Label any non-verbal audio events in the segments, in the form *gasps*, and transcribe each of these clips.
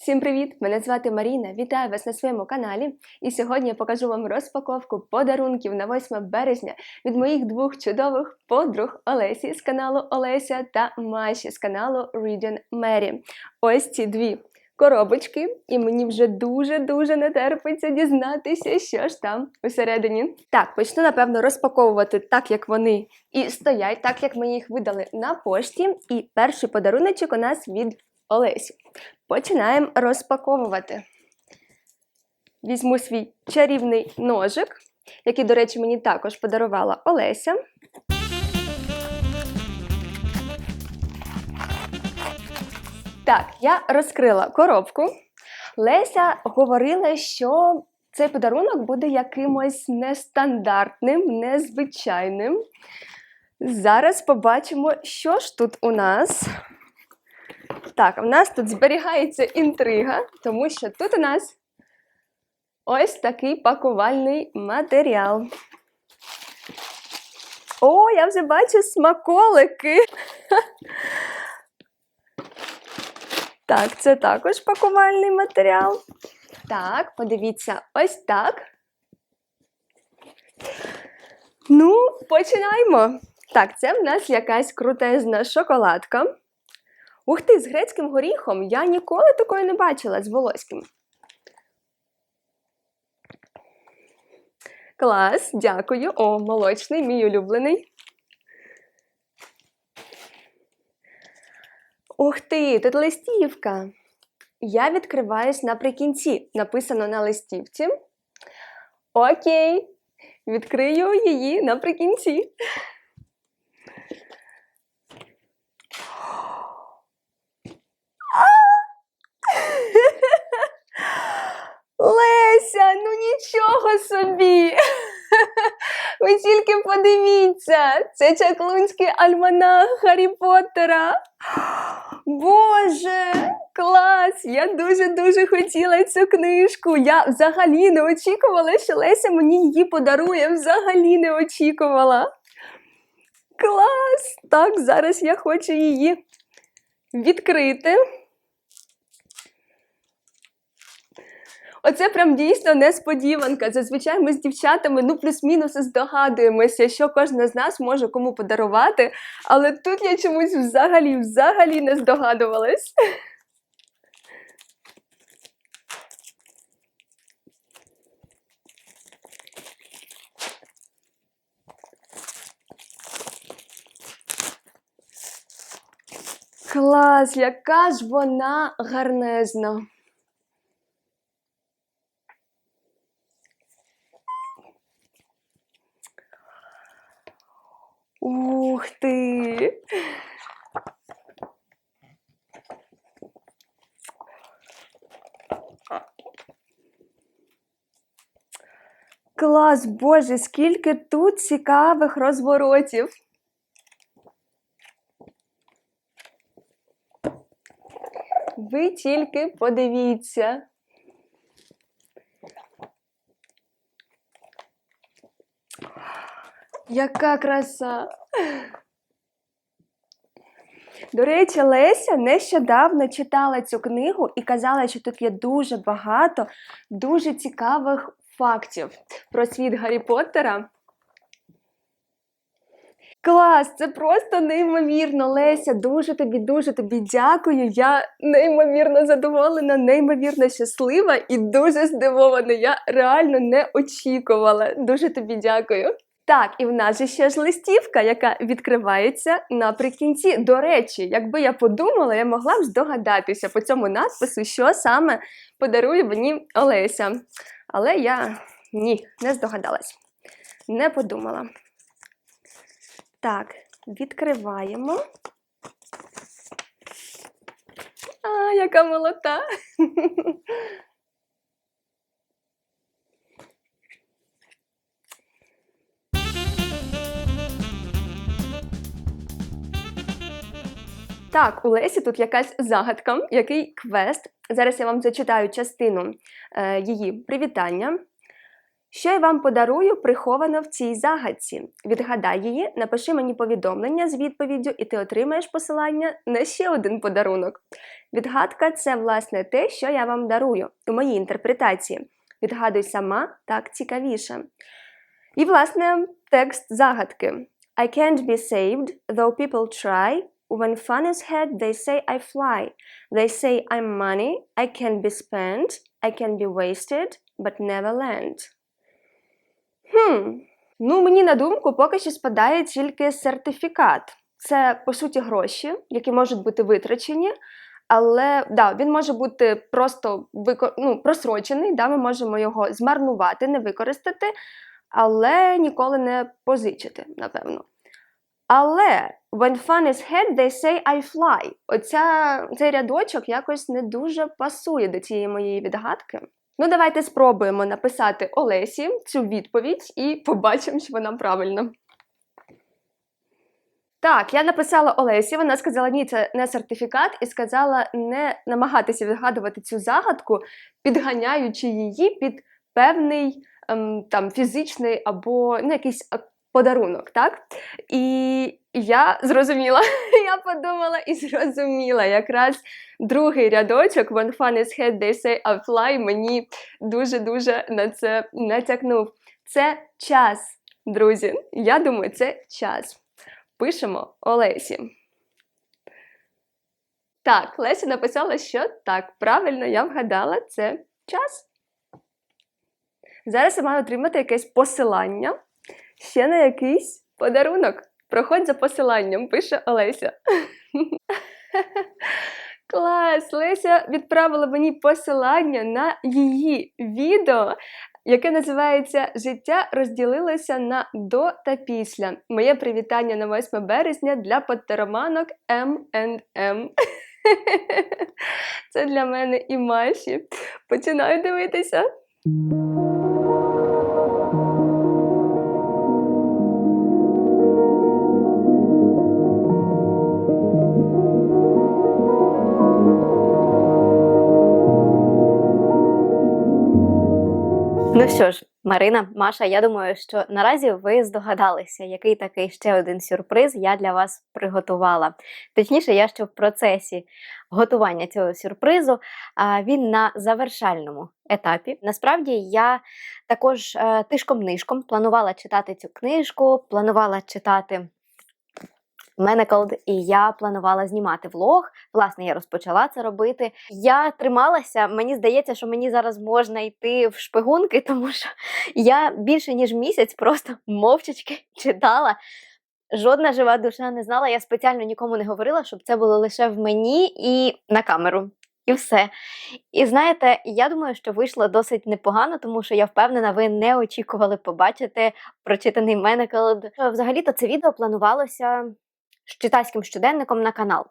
Всім привіт! Мене звати Маріна. Вітаю вас на своєму каналі. І сьогодні я покажу вам розпаковку подарунків на 8 березня від моїх двох чудових подруг Олесі з каналу Олеся та Маші з каналу Reading Mary. Ось ці дві коробочки, і мені вже дуже-дуже не терпиться дізнатися, що ж там усередині. Так, почну, напевно, розпаковувати так, як вони і стоять, так як ми їх видали на пошті. І перший подаруночок у нас від Олесі. Починаємо розпаковувати. Візьму свій чарівний ножик, який, до речі, мені також подарувала Олеся. Так, я розкрила коробку. Леся говорила, що цей подарунок буде якимось нестандартним, незвичайним. Зараз побачимо, що ж тут у нас. Так, у нас тут зберігається інтрига, тому що тут у нас ось такий пакувальний матеріал. О, я вже бачу смаколики. Так, це також пакувальний матеріал. Так, подивіться, ось так. Ну, починаємо. Так, це в нас якась крутезна шоколадка. Ух ти, з грецьким горіхом я ніколи такої не бачила з волоським. Клас, дякую. О, молочний, мій улюблений. Ух ти, тут листівка. Я відкриваюсь наприкінці. Написано на листівці. Окей, відкрию її наприкінці. Леся, ну нічого собі. *laughs* Ви тільки подивіться, це чаклунський альманах Гаррі Поттера. *gasps* Боже, клас! Я дуже-дуже хотіла цю книжку. Я взагалі не очікувала, що Леся мені її подарує. Взагалі не очікувала. Клас! Так, зараз я хочу її відкрити. Оце прям дійсно несподіванка. Зазвичай ми з дівчатами ну плюс-мінус здогадуємося, що кожна з нас може кому подарувати. Але тут я чомусь взагалі, взагалі не здогадувалась. Клас, яка ж вона гарнезна. Ух ти! Клас, Боже, скільки тут цікавих розворотів. Ви тільки подивіться. Яка краса! До речі, Леся нещодавно читала цю книгу і казала, що тут є дуже багато дуже цікавих фактів про світ Гаррі Поттера. Клас, це просто неймовірно, Леся. Дуже тобі, дуже тобі дякую. Я неймовірно задоволена, неймовірно щаслива і дуже здивована. Я реально не очікувала. Дуже тобі дякую. Так, і в нас же ще ж листівка, яка відкривається наприкінці. До речі, якби я подумала, я могла б здогадатися по цьому надпису, що саме подарує мені Олеся. Але я ні, не здогадалась. Не подумала. Так, відкриваємо. А, яка молота! *laughs* Так, у Лесі тут якась загадка, який квест. Зараз я вам зачитаю частину е, її привітання. Що я вам подарую, приховано в цій загадці. Відгадай її, напиши мені повідомлення з відповіддю, і ти отримаєш посилання на ще один подарунок. Відгадка це власне те, що я вам дарую у моїй інтерпретації. Відгадуй сама так цікавіше. І, власне, текст загадки. I can't be saved, though people try. When fun is had, they say I fly. They say I'm money, I can be spent, I can be wasted, but never land. Хм. Ну, мені на думку, поки що спадає тільки сертифікат. Це, по суті, гроші, які можуть бути витрачені, але да, він може бути просто вико... ну, просрочений, да, ми можемо його змарнувати, не використати, але ніколи не позичити, напевно. Але when fun is had, they say I fly. Оця, цей рядочок якось не дуже пасує до цієї моєї відгадки. Ну, давайте спробуємо написати Олесі цю відповідь і побачимо, що вона правильна. Так, я написала Олесі, вона сказала, ні, це не сертифікат, і сказала не намагатися відгадувати цю загадку, підганяючи її під певний ем, там фізичний або ну, якийсь подарунок, так? І я зрозуміла, *laughs* я подумала і зрозуміла. Якраз другий рядочок When fun is had, they say I fly мені дуже-дуже на це натякнув. Це час, друзі. Я думаю, це час. Пишемо Олесі. Так, Леся написала, що так, правильно, я вгадала, це час. Зараз я маю отримати якесь посилання ще на якийсь подарунок. Проходь за посиланням, пише Олеся. *laughs* Клас! Леся відправила мені посилання на її відео, яке називається Життя розділилося на до та після. Моє привітання на 8 березня для подтероманок M&M. *laughs* Це для мене і Маші. Починаю дивитися. Ну що ж, Марина, Маша, я думаю, що наразі ви здогадалися, який такий ще один сюрприз я для вас приготувала. Точніше, я ще в процесі готування цього сюрпризу, він на завершальному етапі. Насправді я також е, тишком-нишком планувала читати цю книжку, планувала читати. Менеклд, і я планувала знімати влог. Власне, я розпочала це робити. Я трималася. Мені здається, що мені зараз можна йти в шпигунки, *laughs* тому що я більше ніж місяць просто мовчачки читала. Жодна жива душа не знала. Я спеціально нікому не говорила, щоб це було лише в мені і на камеру. І все. І знаєте, я думаю, що вийшло досить непогано, тому що я впевнена, ви не очікували побачити прочитаний Менеклд. Взагалі-то це відео планувалося з читацьким щоденником на канал.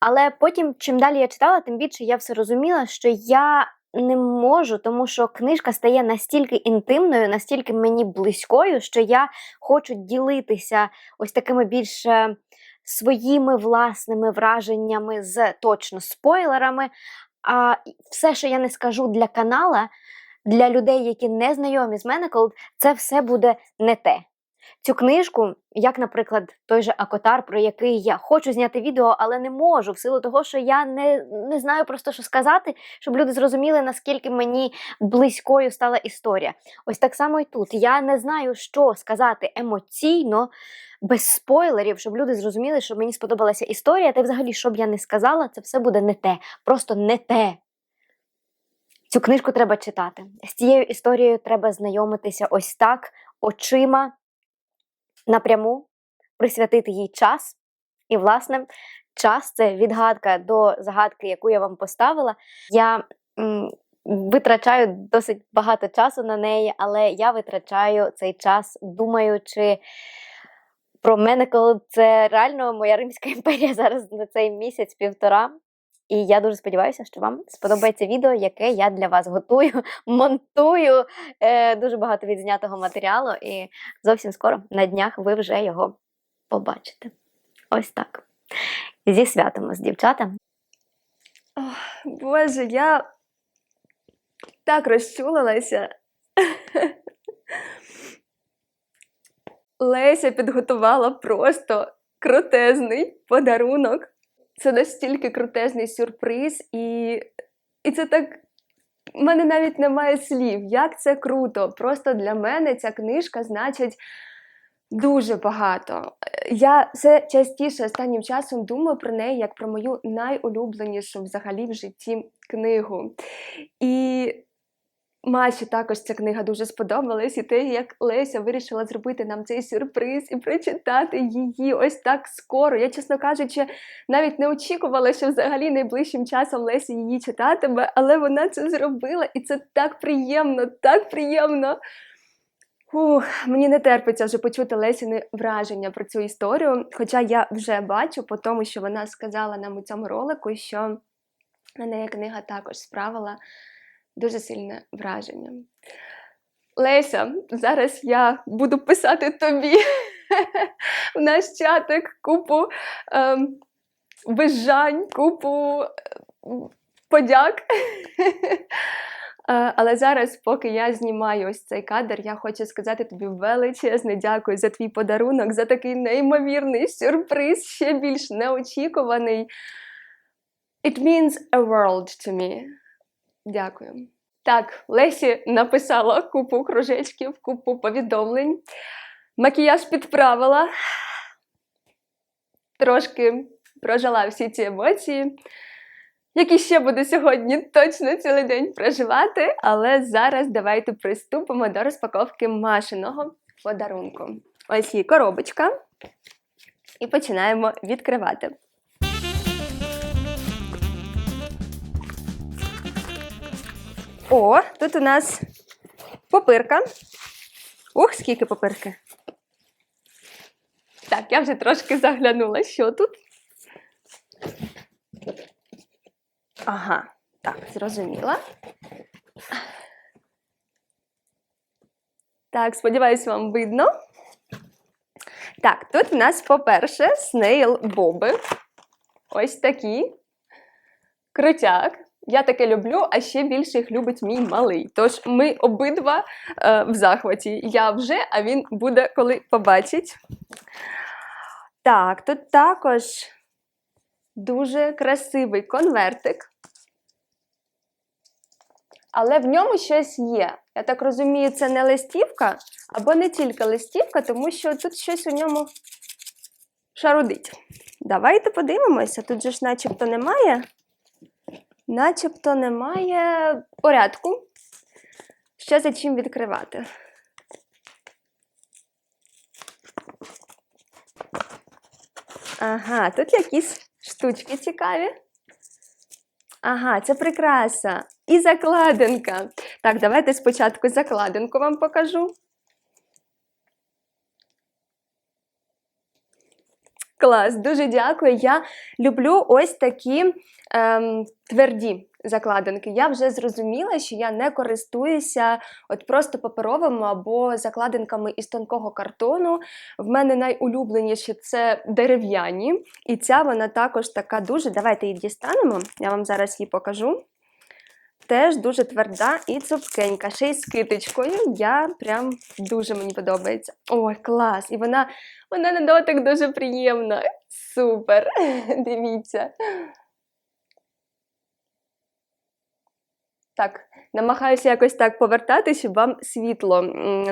Але потім, чим далі я читала, тим більше я все розуміла, що я не можу, тому що книжка стає настільки інтимною, настільки мені близькою, що я хочу ділитися ось такими більш е, своїми власними враженнями з точно спойлерами. А все, що я не скажу для канала, для людей, які не знайомі з Менеклд, це все буде не те. Цю книжку, як, наприклад, той же Акотар, про який я хочу зняти відео, але не можу, в силу того, що я не, не знаю просто, що сказати, щоб люди зрозуміли, наскільки мені близькою стала історія. Ось так само і тут. Я не знаю, що сказати емоційно, без спойлерів, щоб люди зрозуміли, що мені сподобалася історія, та взагалі, що б я не сказала, це все буде не те, просто не те. Цю книжку треба читати. З цією історією треба знайомитися ось так, очима напряму присвятити їй час. І, власне, час це відгадка до загадки, яку я вам поставила. Я м, витрачаю досить багато часу на неї, але я витрачаю цей час, думаючи про мене, коли це реально моя Римська імперія *laughs* зараз на цей місяць-півтора. І я дуже сподіваюся, що вам сподобається відео, яке я для вас готую, *laughs* монтую е, дуже багато відзнятого матеріалу, і зовсім скоро на днях ви вже його побачите. Ось так. Зі святом вас, дівчата. Боже, я так розчулилася. *laughs* Леся підготувала просто крутезний подарунок. Це настільки крутезний сюрприз, і, і це так. У мене навіть немає слів, як це круто. Просто для мене ця книжка значить дуже багато. Я все частіше останнім часом думаю про неї як про мою найулюбленішу взагалі в житті книгу. І Маші також ця книга дуже сподобалась, і те, як Леся вирішила зробити нам цей сюрприз і прочитати її ось так скоро. Я, чесно кажучи, навіть не очікувала, що взагалі найближчим часом Леся її читатиме, але вона це зробила, і це так приємно, так приємно. Ух, мені не терпиться вже почути Лесіни враження про цю історію. Хоча я вже бачу по тому, що вона сказала нам у цьому ролику, що на неї книга також справила дуже сильне враження. Леся, зараз я буду писати тобі *laughs* в наш чатик купу ем, вижань, купу ем, подяк. *laughs* Е, Але зараз, поки я знімаю ось цей кадр, я хочу сказати тобі величезне дякую за твій подарунок, за такий неймовірний сюрприз, ще більш неочікуваний. It means a world to me. Дякую. Так, Лесі написала купу кружечків, купу повідомлень. Макіяж підправила. Трошки прожила всі ці емоції, які ще буду сьогодні точно цілий день проживати. Але зараз давайте приступимо до розпаковки машиного подарунку. Ось її коробочка. І починаємо відкривати. О, тут у нас попирка. Ух, скільки попирки. Так, я вже трошки заглянула, що тут. Ага, так, зрозуміла. Так, сподіваюсь, вам видно. Так, тут в нас, по-перше, снейл боби. Ось такі. Крутяк. Я таке люблю, а ще більше їх любить мій малий. Тож ми обидва е, в захваті. Я вже, а він буде, коли побачить. Так, тут також дуже красивий конвертик. Але в ньому щось є. Я так розумію, це не листівка, або не тільки листівка, тому що тут щось у ньому шарудить. Давайте подивимося. Тут же ж начебто немає. Начебто немає порядку. Ще за чим відкривати. Ага, тут якісь штучки цікаві. Ага, це прикраса. І закладинка. Так, давайте спочатку закладинку вам покажу. Клас, дуже дякую. Я люблю ось такі ем, тверді закладинки. Я вже зрозуміла, що я не користуюся от просто паперовими або закладинками із тонкого картону. В мене найулюбленіші це дерев'яні, і ця вона також така дуже. Давайте її дістанемо, я вам зараз її покажу. Теж дуже тверда і цупкенька. Ще й з китичкою. Я прям дуже мені подобається. Ой, клас! І вона, вона на дотик дуже приємна. Супер! *laughs* Дивіться. Так, намагаюся якось так повертати, щоб вам світло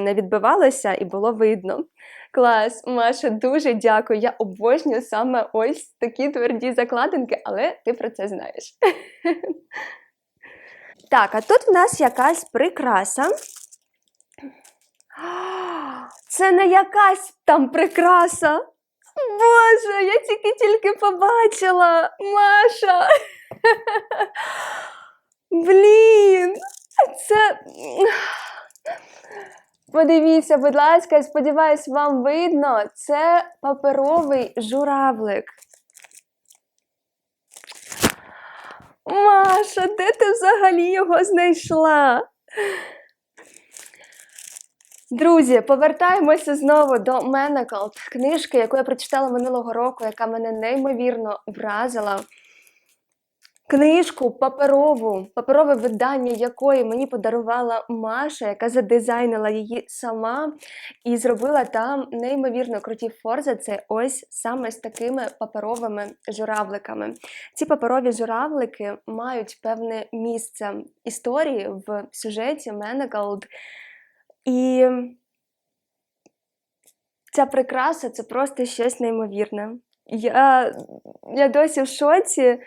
не відбивалося і було видно. Клас, Маша, дуже дякую. Я обожнюю саме ось такі тверді закладинки, але ти про це знаєш. *laughs* Так, а тут в нас якась прикраса. Це не якась там прикраса. Боже, я тільки-тільки побачила. Маша. Блін, це. Подивіться, будь ласка, я сподіваюсь, вам видно. Це паперовий журавлик. Маша, де ти взагалі його знайшла? Друзі, повертаємося знову до Manacled, книжки, яку я прочитала минулого року, яка мене неймовірно вразила. Книжку паперову, паперове видання якої мені подарувала Маша, яка задизайнила її сама і зробила там неймовірно круті форзи. Це ось саме з такими паперовими журавликами. Ці паперові журавлики мають певне місце історії в сюжеті Менегалд. І ця прикраса це просто щось неймовірне. Я, я досі в шоці.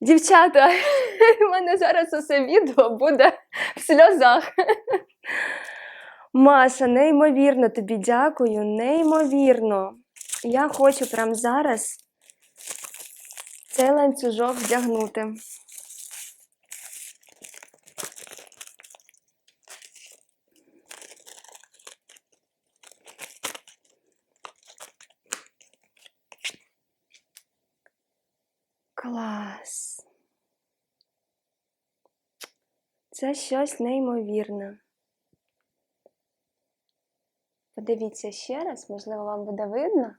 Дівчата, *laughs* в мене зараз усе відео буде в сльозах. Маша, неймовірно тобі дякую, неймовірно. Я хочу прямо зараз цей ланцюжок вдягнути. Клас. Це щось неймовірне. Подивіться ще раз, можливо, вам буде видно.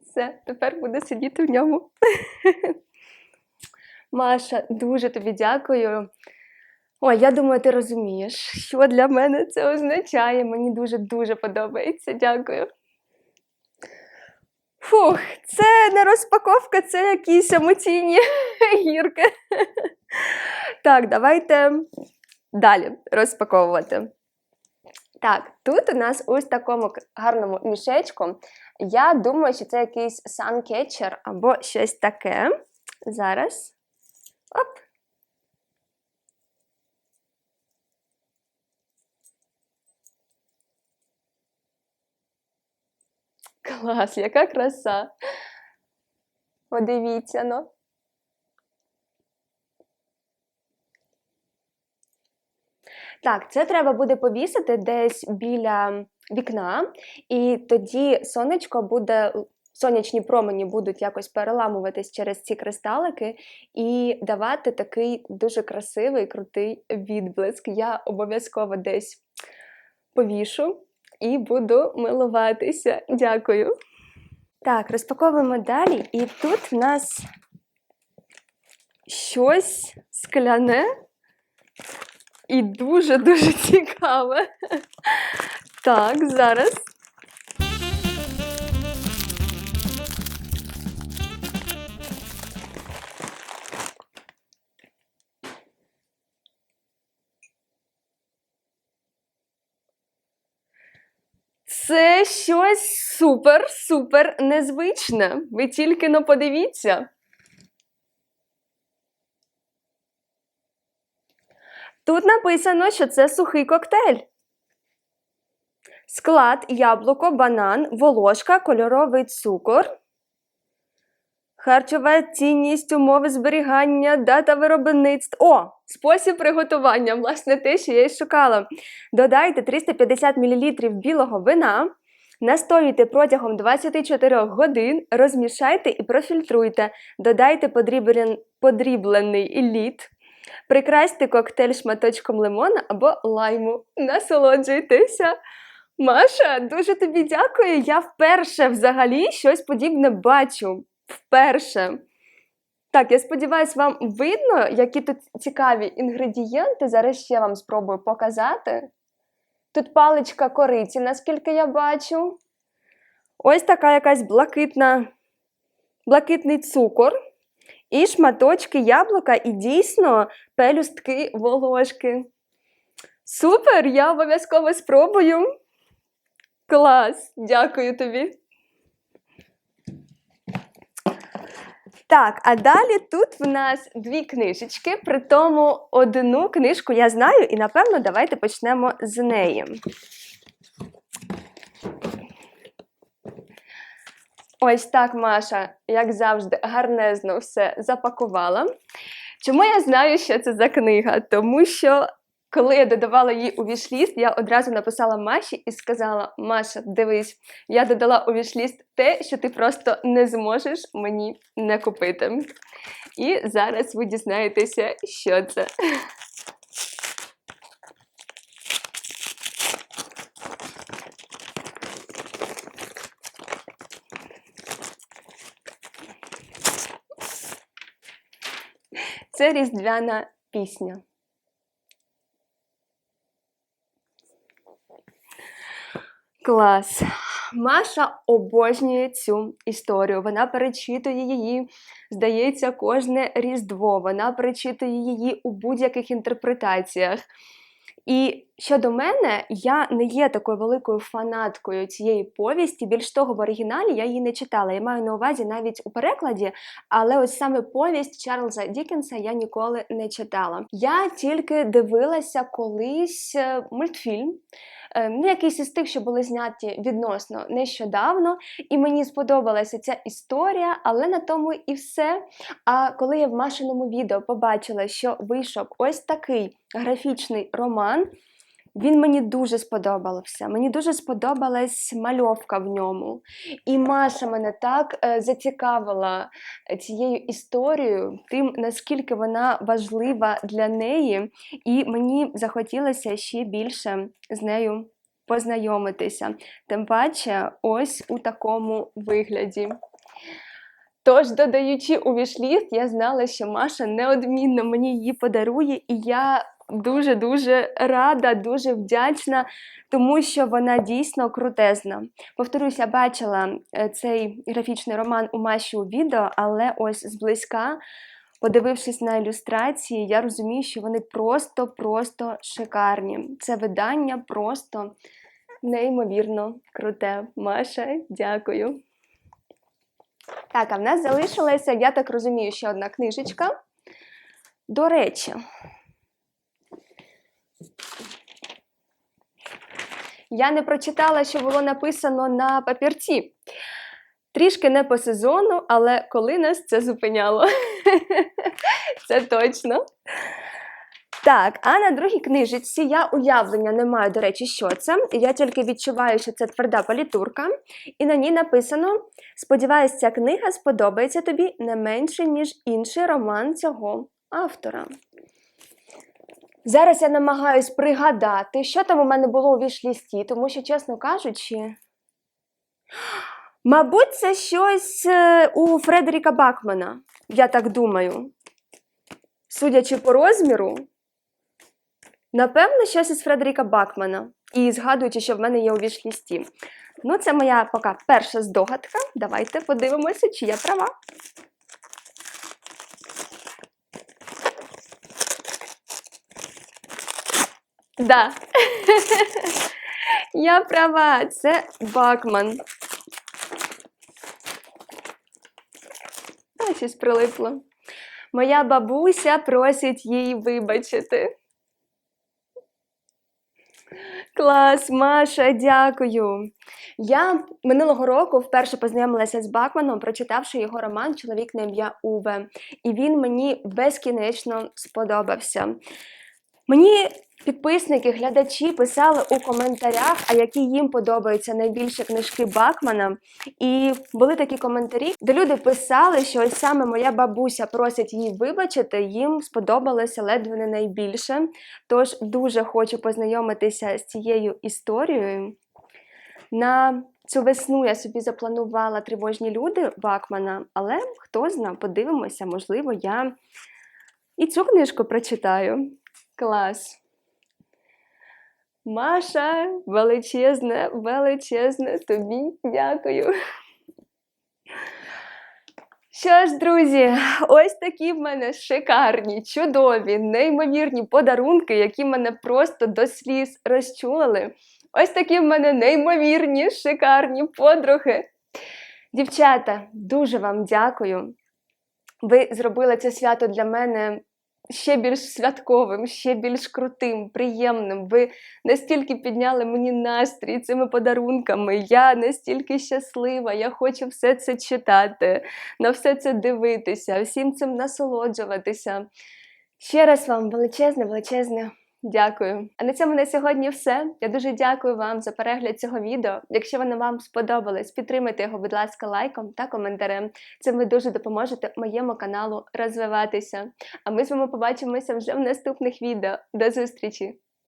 Все, тепер буде сидіти в ньому. *laughs* Маша, дуже тобі дякую. Ой, я думаю, ти розумієш, що для мене це означає. Мені дуже-дуже подобається. Дякую. Фух, це не розпаковка, це якісь емоційні *laughs* гірки. Так, давайте далі розпаковувати. Так, тут у нас ось такому гарному мішечку. Я думаю, що це якийсь suncatcher або щось таке. Зараз. Оп. Клас, яка краса. Подивіться, ну. Так, це треба буде повісити десь біля вікна, і тоді сонечко буде, сонячні промені будуть якось переламуватись через ці кристалики і давати такий дуже красивий, крутий відблиск. Я обов'язково десь повішу і буду милуватися. Дякую. Так, розпаковуємо далі, і тут в нас щось скляне і дуже-дуже цікаве. Так, зараз. Це щось супер-супер незвичне. Ви тільки но подивіться. Тут написано, що це сухий коктейль. Склад яблуко, банан, волошка, кольоровий цукор. Харчова цінність, умови зберігання, дата виробництва. О, спосіб приготування, власне, те, що я й шукала. Додайте 350 мл білого вина, настоюйте протягом 24 годин, розмішайте і профільтруйте. Додайте подріблен- подріблений лід. Прикрасьте коктейль шматочком лимона або лайму. Насолоджуйтеся. Маша, дуже тобі дякую. Я вперше взагалі щось подібне бачу. Вперше. Так, я сподіваюся, вам видно, які тут цікаві інгредієнти. Зараз ще вам спробую показати. Тут паличка кориці, наскільки я бачу. Ось така якась блакитна, блакитний цукор. І шматочки яблука, і дійсно пелюстки волошки. Супер! Я обов'язково спробую. Клас! Дякую тобі. Так, а далі тут в нас дві книжечки, при тому одну книжку я знаю, і напевно давайте почнемо з неї. Ось так, Маша, як завжди, гарнезно все запакувала. Чому я знаю, що це за книга? Тому що Коли я додавала її у вішліст, я одразу написала Маші і сказала: Маша, дивись, я додала у вішліст те, що ти просто не зможеш мені не купити. І зараз ви дізнаєтеся, що це. Це різдвяна пісня. Клас. Маша обожнює цю історію. Вона перечитує її, здається, кожне Різдво. Вона перечитує її у будь-яких інтерпретаціях. І щодо мене, я не є такою великою фанаткою цієї повісті. Більш того, в оригіналі я її не читала. Я маю на увазі навіть у перекладі, але ось саме повість Чарльза Дікенса я ніколи не читала. Я тільки дивилася колись е, мультфільм. Е, Ну, якийсь із тих, що були зняті відносно нещодавно, і мені сподобалася ця історія, але на тому і все. А коли я в машиному відео побачила, що вийшов ось такий графічний роман, він мені дуже сподобався. Мені дуже сподобалась мальовка в ньому. І Маша мене так е, зацікавила е, цією історією, тим, наскільки вона важлива для неї, і мені захотілося ще більше з нею познайомитися. Тим паче, ось у такому вигляді. Тож, додаючи у вішліст, я знала, що Маша неодмінно мені її подарує, і я дуже-дуже рада, дуже вдячна, тому що вона дійсно крутезна. Повторюся, бачила е, цей графічний роман у Маші у відео, але ось зблизька, подивившись на ілюстрації, я розумію, що вони просто-просто шикарні. Це видання просто неймовірно круте. Маша, дякую. Так, а в нас залишилася, я так розумію, ще одна книжечка. До речі, я не прочитала, що було написано на папірці. Трішки не по сезону, але коли нас це зупиняло. *laughs* Це точно. Так, а на другій книжечці я уявлення не маю, до речі, що це. Я тільки відчуваю, що це тверда палітурка, і на ній написано: Сподіваюсь, ця книга сподобається тобі не менше, ніж інший роман цього автора. Зараз я намагаюсь пригадати, що там у мене було у вішлісті, тому що, чесно кажучи, *gasps* мабуть, це щось е, у Фредеріка Бакмана, я так думаю. Судячи по розміру, напевно, щось із Фредеріка Бакмана. І згадуючи, що в мене є у вішлісті. Ну, це моя поки перша здогадка. Давайте подивимося, чи я права. Да. *laughs* Я права, це Бакман. А, щось прилипло. Моя бабуся просить їй вибачити. Клас, Маша, дякую. Я минулого року вперше познайомилася з Бакманом, прочитавши його роман Чоловік на ім'я Уве. І він мені безкінечно сподобався. Мені підписники, глядачі писали у коментарях, а які їм подобаються найбільше книжки Бакмана. І були такі коментарі, де люди писали, що ось саме моя бабуся просить її вибачити, їм сподобалося ледве не найбільше. Тож дуже хочу познайомитися з цією історією. На цю весну я собі запланувала тривожні люди Бакмана, але хто зна, подивимося, можливо, я і цю книжку прочитаю. Клас. Маша, величезне, величезне тобі дякую. Що ж, друзі, ось такі в мене шикарні, чудові, неймовірні подарунки, які мене просто до сліз розчулили. Ось такі в мене неймовірні, шикарні подруги. Дівчата, дуже вам дякую. Ви зробили це свято для мене ще більш святковим, ще більш крутим, приємним. Ви настільки підняли мені настрій цими подарунками. Я настільки щаслива, я хочу все це читати, на все це дивитися, всім цим насолоджуватися. Ще раз вам величезне, величезне Дякую. А на цьому на сьогодні все. Я дуже дякую вам за перегляд цього відео. Якщо воно вам сподобалось, підтримайте його, будь ласка, лайком та коментарем. Цим ви дуже допоможете моєму каналу розвиватися. А ми з вами побачимося вже в наступних відео. До зустрічі!